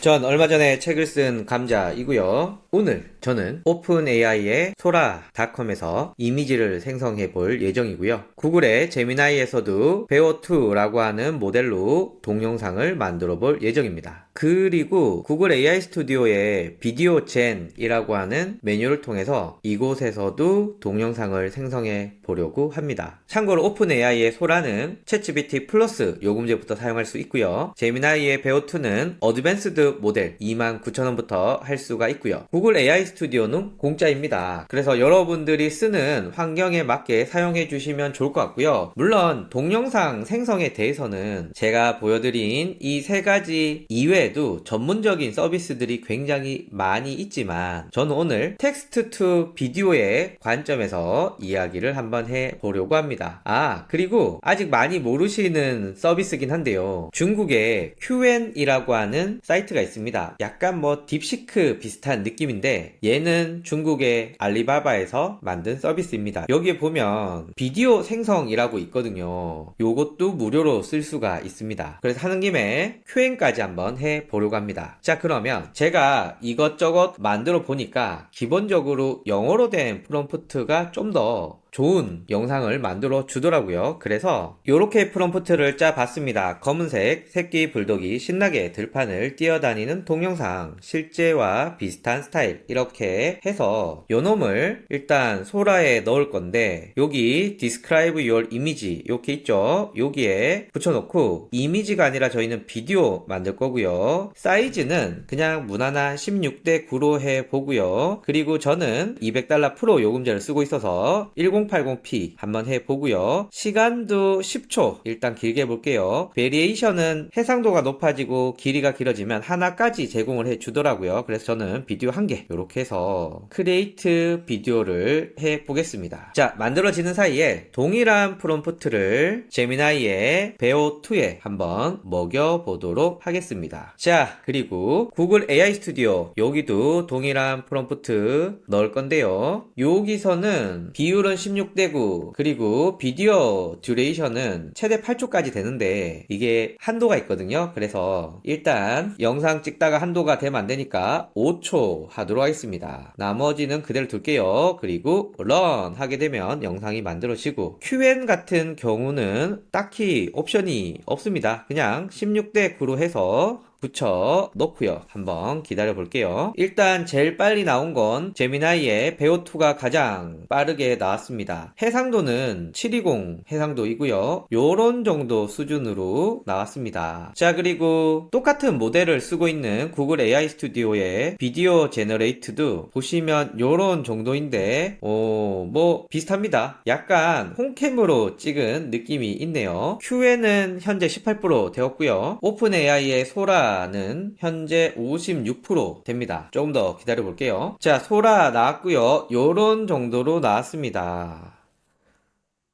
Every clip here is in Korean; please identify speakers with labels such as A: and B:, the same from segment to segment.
A: 전 얼마 전에 책을 쓴 감자이고요. 오늘 저는 오픈AI의 소라닷컴에서 이미지를 생성해 볼 예정이고요. 구글의 제미나이에서도 베오2라고 하는 모델로 동영상을 만들어 볼 예정입니다. 그리고 구글 AI 스튜디오의 비디오 젠이라고 하는 메뉴를 통해서 이곳에서도 동영상을 생성해 보려고 합니다. 참고로 오픈 AI의 소라는 챗GPT 플러스 요금제부터 사용할 수 있고요. 제미나이의 베오2는 어드밴스드 모델 29,000원부터 할 수가 있고요. 구글 AI 스튜디오는 공짜입니다. 그래서 여러분들이 쓰는 환경에 맞게 사용해 주시면 좋을 것 같고요. 물론 동영상 생성에 대해서는 제가 보여드린 이 세 가지 이외 에도 전문적인 서비스들이 굉장히 많이 있지만 저는 오늘 텍스트 투 비디오의 관점에서 이야기를 한번 해 보려고 합니다. 아, 그리고 아직 많이 모르시는 서비스긴 한데요. 중국에 QN이라고 하는 사이트가 있습니다. 약간 뭐 딥시크 비슷한 느낌인데 얘는 중국의 알리바바에서 만든 서비스입니다. 여기에 보면 비디오 생성이라고 있거든요. 요것도 무료로 쓸 수가 있습니다. 그래서 하는 김에 QN까지 한번 해 보려고 합니다. 자, 그러면 제가 이것저것 만들어 보니까 기본적으로 영어로 된 프롬프트가 좀더 좋은 영상을 만들어 주더라고요. 그래서 이렇게 프롬프트를 짜 봤습니다. 검은색 새끼 불독이 신나게 들판을 뛰어다니는 동영상 실제와 비슷한 스타일 이렇게 해서 요 놈을 일단 소라에 넣을 건데 여기 describe your image 이렇게 있죠. 여기에 붙여놓고 이미지가 아니라 저희는 비디오 만들 거고요. 사이즈는 그냥 무난한 16대 9로 해 보고요. 그리고 저는 200달러 프로 요금제를 쓰고 있어서 1080p 한번 해 보고요. 시간도 10초 일단 길게 볼게요. 베리에이션은 해상도가 높아지고 길이가 길어지면 하나까지 제공을 해 주더라고요. 그래서 저는 비디오 한 개 이렇게 해서 크리에이트 비디오를 해 보겠습니다. 자, 만들어지는 사이에 동일한 프롬프트를 제미나이의 베오2에 한번 먹여 보도록 하겠습니다. 자, 그리고 구글 AI 스튜디오 여기도 동일한 프롬프트 넣을 건데요. 여기서는 비율은 16대 9 그리고 비디오 듀레이션은 최대 8초까지 되는데 이게 한도가 있거든요. 그래서 일단 영상 찍다가 한도가 되면 안 되니까 5초 하도록 하겠습니다. 나머지는 그대로 둘게요. 그리고 런 하게 되면 영상이 만들어지고 QN 같은 경우는 딱히 옵션이 없습니다. 그냥 16대 9로 해서 붙여 넣고요. 한번 기다려 볼게요. 일단 제일 빨리 나온 건 제미나이의 베오2가 가장 빠르게 나왔습니다. 해상도는 720 해상도이고요. 요런 정도 수준으로 나왔습니다. 자, 그리고 똑같은 모델을 쓰고 있는 구글 AI 스튜디오의 비디오 제너레이트도 보시면 요런 정도인데 어, 뭐 비슷합니다. 약간 홈캠으로 찍은 느낌이 있네요. QN은 현재 18% 되었고요. 오픈 AI의 소라 소라는 현재 56% 됩니다. 조금 더 기다려 볼게요. 자, 소라 나왔고요. 요런 정도로 나왔습니다.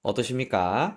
A: 어떠십니까?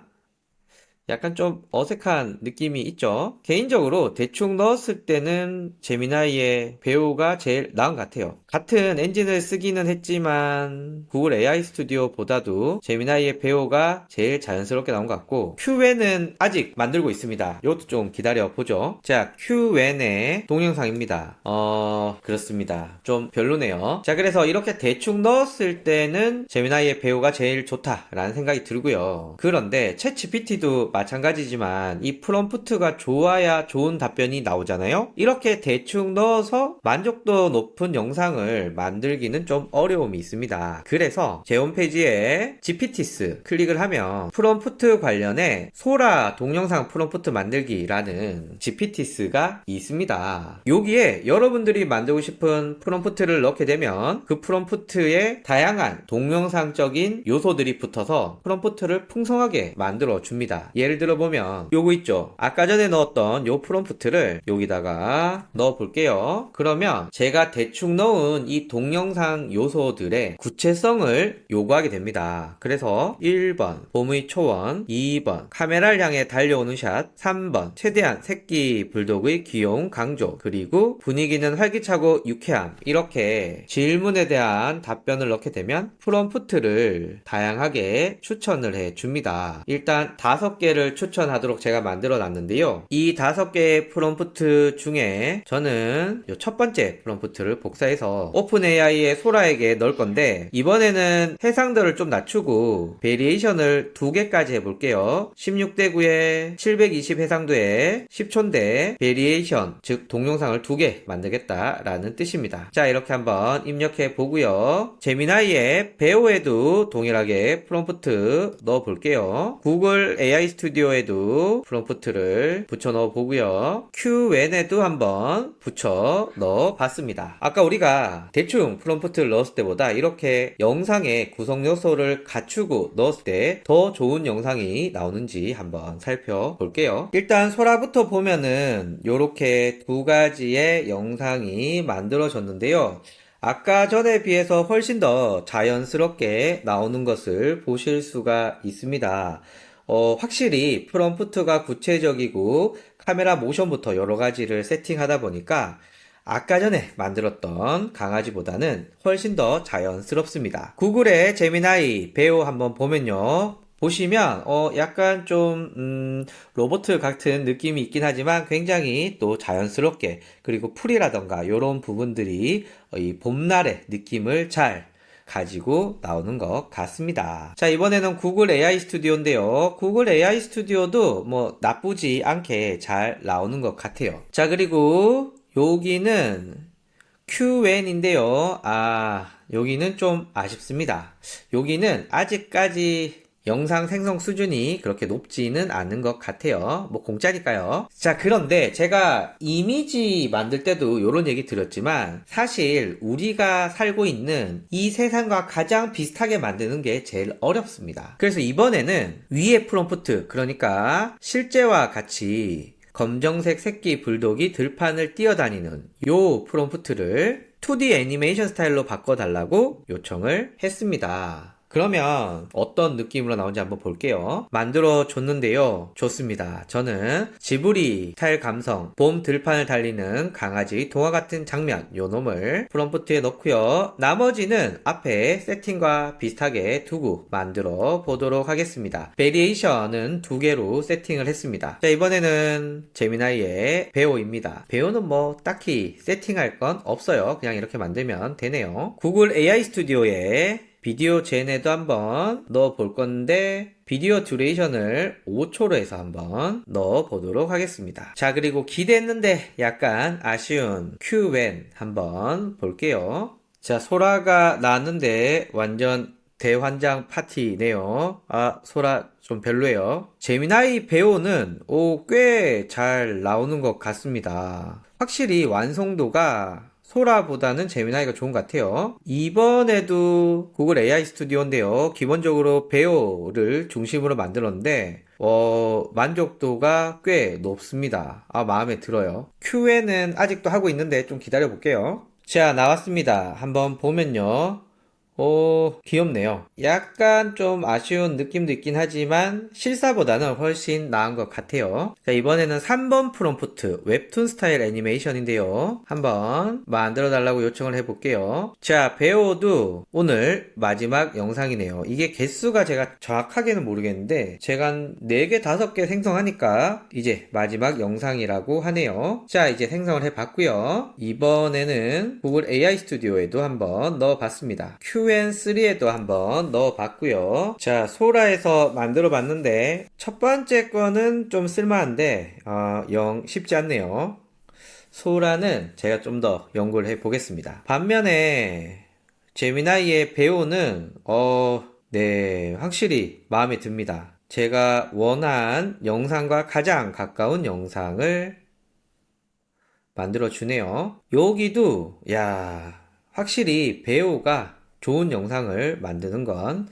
A: 약간 좀 어색한 느낌이 있죠? 개인적으로 대충 넣었을 때는 제미나이의 배우가 제일 나은 것 같아요. 같은 엔진을 쓰기는 했지만 구글 AI 스튜디오보다도 제미나이의 배우가 제일 자연스럽게 나온 것 같고 QN은 아직 만들고 있습니다. 이것도 좀 기다려 보죠. 자, QN의 동영상입니다. 어, 그렇습니다. 좀 별로네요. 자, 그래서 이렇게 대충 넣었을 때는 제미나이의 배우가 제일 좋다라는 생각이 들고요. 그런데 챗 GPT도 마찬가지지만 이 프롬프트가 좋아야 좋은 답변이 나오잖아요. 이렇게 대충 넣어서 만족도 높은 영상을 만들기는 좀 어려움이 있습니다. 그래서 제 홈페이지에 GPTs 클릭을 하면 프롬프트 관련해 소라 동영상 프롬프트 만들기라는 GPTs가 있습니다. 여기에 여러분들이 만들고 싶은 프롬프트를 넣게 되면 그 프롬프트에 다양한 동영상적인 요소들이 붙어서 프롬프트를 풍성하게 만들어 줍니다. 예를 들어 보면 요거 있죠. 아까 전에 넣었던 요 프롬프트를 여기다가 넣어 볼게요. 그러면 제가 대충 넣은 이 동영상 요소들의 구체성을 요구하게 됩니다. 그래서 1번 봄의 초원, 2번 카메라를 향해 달려오는 샷, 3번 최대한 새끼 불독의 귀여운 강조, 그리고 분위기는 활기차고 유쾌함 이렇게 질문에 대한 답변을 넣게 되면 프롬프트를 다양하게 추천을 해 줍니다. 일단 다섯 개 개를 추천하도록 제가 만들어 놨는데요. 이 다섯 개의 프롬프트 중에 저는 요첫 번째 프롬프트를 복사해서 오픈 AI의 소라에게 넣을 건데 이번에는 해상도를 좀 낮추고 베리에이션을 두 개까지 해볼게요. 16대 9에 720 해상도에 10초인데 베리에이션 즉 동영상을 두 개 만들겠다라는 뜻입니다. 자 이렇게 한번 입력해 보고요. 제미나이의 배우에도 동일하게 프롬프트 넣어 볼게요. 구글 AI 스튜디오 에도 프롬프트를 붙여 넣어 보고요. Qwen에도 한번 붙여 넣어 봤습니다. 아까 우리가 대충 프롬프트를 넣었을 때보다 이렇게 영상의 구성 요소를 갖추고 넣었을 때 더 좋은 영상이 나오는지 한번 살펴볼게요. 일단 소라부터 보면은 이렇게 두 가지의 영상이 만들어졌는데요. 아까 전에 비해서 훨씬 더 자연스럽게 나오는 것을 보실 수가 있습니다. 어, 확실히 프롬프트가 구체적이고 카메라 모션부터 여러 가지를 세팅하다 보니까 아까 전에 만들었던 강아지보다는 훨씬 더 자연스럽습니다. 구글의 제미나이 배우 한번 보면요. 보시면 어 약간 좀 음, 로봇 같은 느낌이 있긴 하지만 굉장히 또 자연스럽게 그리고 풀이라던가 이런 부분들이 어, 이 봄날의 느낌을 잘 가지고 나오는 것 같습니다. 자, 이번에는 구글 AI 스튜디오인데요. 구글 AI 스튜디오도 뭐 나쁘지 않게 잘 나오는 것 같아요. 자, 그리고 여기는 QN인데요. 아, 여기는 좀 아쉽습니다. 여기는 아직까지 영상 생성 수준이 그렇게 높지는 않은 것 같아요. 뭐 공짜니까요. 자, 그런데 제가 이미지 만들 때도 이런 얘기 드렸지만 사실 우리가 살고 있는 이 세상과 가장 비슷하게 만드는 게 제일 어렵습니다. 그래서 이번에는 위에 프롬프트, 그러니까 실제와 같이 검정색 새끼 불독이 들판을 뛰어다니는 요 프롬프트를 2D 애니메이션 스타일로 바꿔달라고 요청을 했습니다. 그러면 어떤 느낌으로 나온지 한번 볼게요. 만들어 줬는데요. 좋습니다. 저는 지브리 스타일 감성, 봄 들판을 달리는 강아지 동화 같은 장면, 요 놈을 프롬프트에 넣고요. 나머지는 앞에 세팅과 비슷하게 두고 만들어 보도록 하겠습니다. 베리에이션은 두 개로 세팅을 했습니다. 자, 이번에는 제미나이의 배우입니다. 배우는 뭐 딱히 세팅할 건 없어요. 그냥 이렇게 만들면 되네요. 구글 AI 스튜디오에 비디오 젠에도 한번 넣어 볼 건데 비디오 듀레이션을 5초로 해서 한번 넣어 보도록 하겠습니다. 자 그리고 기대했는데 약간 아쉬운 Qwen 한번 볼게요. 자 소라가 나왔는데 완전 대환장 파티네요. 아 소라 좀 별로예요. 제미나이 배우는 오 꽤 잘 나오는 것 같습니다. 확실히 완성도가 소라보다는 제미나이가 좋은 것 같아요. 이번에도 구글 AI 스튜디오인데요. 기본적으로 배우를 중심으로 만들었는데, 어, 만족도가 꽤 높습니다. 아, 마음에 들어요. Q에는 아직도 하고 있는데 좀 기다려 볼게요. 자, 나왔습니다. 한번 보면요. 오, 귀엽네요. 약간 좀 아쉬운 느낌도 있긴 하지만 실사보다는 훨씬 나은 것 같아요. 자, 이번에는 3번 프롬프트 웹툰 스타일 애니메이션인데요. 한번 만들어 달라고 요청을 해볼게요. 자, 배우도 오늘 마지막 영상이네요. 이게 개수가 제가 정확하게는 모르겠는데 제가 한 4개, 5개 생성하니까 이제 마지막 영상이라고 하네요. 자, 이제 생성을 해봤고요. 이번에는 구글 AI 스튜디오에도 한번 넣어봤습니다. QN3에도 한번 넣어봤고요. 자, 소라에서 만들어 봤는데 첫 번째 거는 좀 쓸만한데 어, 영 쉽지 않네요. 소라는 제가 좀 더 연구를 해 보겠습니다. 반면에 제미나이의 배우는 어, 네, 확실히 마음에 듭니다. 제가 원한 영상과 가장 가까운 영상을 만들어 주네요. 여기도 야, 확실히 배우가 좋은 영상을 만드는 건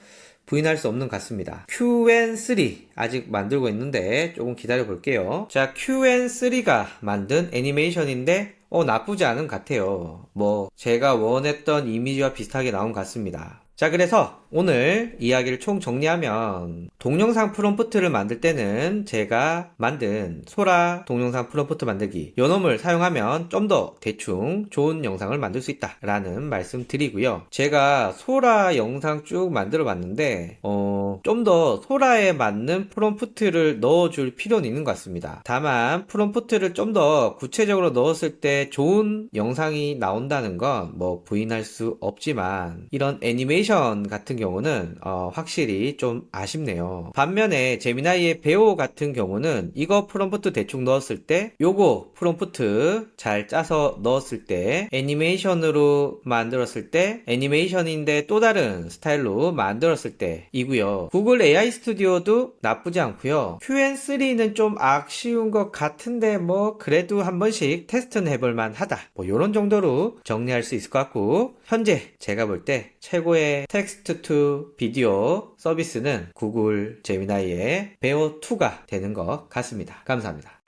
A: 부인할 수 없는 것 같습니다. QN3 아직 만들고 있는데 조금 기다려 볼게요. 자, QN3가 만든 애니메이션인데 어 나쁘지 않은 것 같아요. 뭐 제가 원했던 이미지와 비슷하게 나온 것 같습니다. 자, 그래서 오늘 이야기를 총 정리하면 동영상 프롬프트를 만들 때는 제가 만든 소라 동영상 프롬프트 만들기 요 놈을 사용하면 좀 더 대충 좋은 영상을 만들 수 있다 라는 말씀 드리고요. 제가 소라 영상 쭉 만들어 봤는데 어, 좀 더 소라에 맞는 프롬프트를 넣어 줄 필요는 있는 것 같습니다. 다만 프롬프트를 좀 더 구체적으로 넣었을 때 좋은 영상이 나온다는 건 뭐 부인할 수 없지만 이런 애니메이션 같은 경우는 어, 확실히 좀 아쉽네요. 반면에 제미나이의 배우 같은 경우는 이거 프롬프트 대충 넣었을 때 요거 프롬프트 잘 짜서 넣었을 때 애니메이션으로 만들었을 때 애니메이션인데 또 다른 스타일로 만들었을 때 이고요. 구글 AI 스튜디오도 나쁘지 않고요. QN3는 좀 아쉬운 것 같은데 뭐 그래도 한 번씩 테스트는 해볼 만하다. 뭐 요런 정도로 정리할 수 있을 것 같고 현재 제가 볼 때 최고의 텍스트 투 비디오 서비스는 구글 제미나이의 베어2가 되는 것 같습니다. 감사합니다.